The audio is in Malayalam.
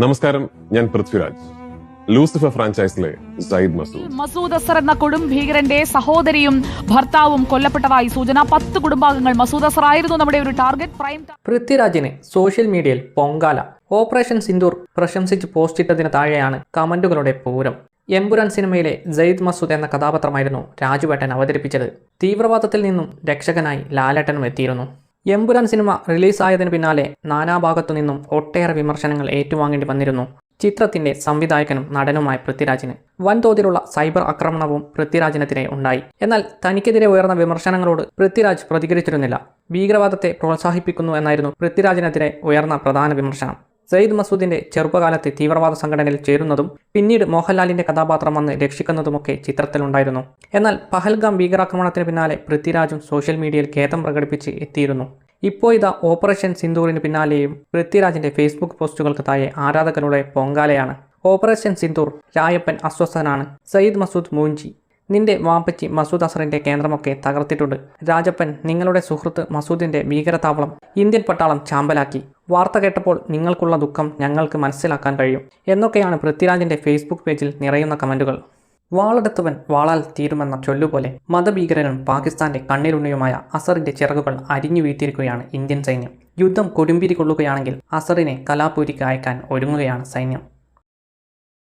നമസ്കാരം ഞാൻ പൃഥ്വിരാജ്. ലൂസിഫർ ഫ്രാഞ്ചൈസിലെ സയ്യിദ് മസൂദ്. മസൂദ് അസർ എന്ന കൊടും ഭീകരന്റെ സഹോദരിയും ഭർത്താവും കൊല്ലപ്പെട്ടതായി സൂചന. പത്ത് കുടുംബാംഗങ്ങൾ മസൂദ് അസർ ആയിരുന്നു നമ്മുടെ ഒരു ടാർഗറ്റ്. പ്രൈം പൃഥ്വിരാജിനെ സോഷ്യൽ മീഡിയയിൽ പൊങ്കാല ഓപ്പറേഷൻ സിന്ദൂർ പ്രശംസിച്ച് പോസ്റ്റിട്ടതിന് താഴെയാണ് കമന്റുകളുടെ പൂരം. എമ്പുരാൻ സിനിമയിലെ ജയ്ദ് മസൂദ് എന്ന കഥാപാത്രമായിരുന്നു രാജുവേട്ടൻ അവതരിപ്പിച്ചത്. തീവ്രവാദത്തിൽ നിന്നും രക്ഷകനായി ലാലേട്ടനും എത്തിയിരുന്നു. എമ്പുരാൻ സിനിമ റിലീസായതിനു പിന്നാലെ നാനാഭാഗത്തു നിന്നും ഒട്ടേറെ വിമർശനങ്ങൾ ഏറ്റുവാങ്ങേണ്ടി വന്നിരുന്നു. ചിത്രത്തിന്റെ സംവിധായകനും നടനുമായ പൃഥ്വിരാജിന് വൻതോതിലുള്ള സൈബർ ആക്രമണവും പൃഥ്വിരാജിനെതിരെ ഉണ്ടായി. എന്നാൽ തനിക്കെതിരെ ഉയർന്ന വിമർശനങ്ങളോട് പൃഥ്വിരാജ് പ്രതികരിച്ചിരുന്നില്ല. ഭീകരവാദത്തെ പ്രോത്സാഹിപ്പിക്കുന്നു എന്നായിരുന്നു പൃഥ്വിരാജിനെതിരെ ഉയർന്ന പ്രധാന വിമർശനം. സയ്യിദ് മസൂദിന്റെ ചെറുപ്പകാലത്തെ തീവ്രവാദ സംഘടനയിൽ ചേരുന്നതും പിന്നീട് മോഹൻലാലിന്റെ കഥാപാത്രം വന്ന് രക്ഷിക്കുന്നതുമൊക്കെ ചിത്രത്തിലുണ്ടായിരുന്നു. എന്നാൽ പഹൽഗാം ഭീകരാക്രമണത്തിന് പിന്നാലെ പൃഥ്വിരാജും സോഷ്യൽ മീഡിയയിൽ ഖേദം പ്രകടിപ്പിച്ച് എത്തിയിരുന്നു. ഇപ്പോൾ ഇതാ ഓപ്പറേഷൻ സിന്ദൂറിന് പിന്നാലെയും പൃഥ്വിരാജിന്റെ ഫേസ്ബുക്ക് പോസ്റ്റുകൾക്ക് താഴെ ആരാധകരുടെ പൊങ്കാലയാണ്. ഓപ്പറേഷൻ സിന്ദൂർ രായപ്പൻ അസ്വസ്ഥനാണ്. സയ്യിദ് മസൂദ് മൂഞ്ചി. നിന്റെ വാപ്പച്ചി മസൂദ് അസറിന്റെ കേന്ദ്രമൊക്കെ തകർത്തിട്ടുണ്ട്. രാജപ്പൻ നിങ്ങളുടെ സുഹൃത്ത് മസൂദിന്റെ ഭീകരതാവളം ഇന്ത്യൻ പട്ടാളം ചാമ്പലാക്കി. വാർത്ത കേട്ടപ്പോൾ നിങ്ങൾക്കുള്ള ദുഃഖം ഞങ്ങൾക്ക് മനസ്സിലാക്കാൻ കഴിയും. എന്നൊക്കെയാണ് പൃഥ്വിരാജിന്റെ ഫേസ്ബുക്ക് പേജിൽ നിറയുന്ന കമന്റുകൾ. വാളെടുത്തവൻ വാളാൽ തീരുമെന്ന ചൊല്ലുപോലെ മതഭീകരനും പാകിസ്ഥാന്റെ കണ്ണിലുണ്ണിയുമായ അസറിന്റെ ചിറകുകൾ അരിഞ്ഞു വീഴ്ത്തിയിരിക്കുകയാണ് ഇന്ത്യൻ സൈന്യം. യുദ്ധം കൊടുമ്പിരി കൊള്ളുകയാണെങ്കിൽ അസറിനെ കലാപൂരിക്ക് അയക്കാൻ ഒരുങ്ങുകയാണ് സൈന്യം.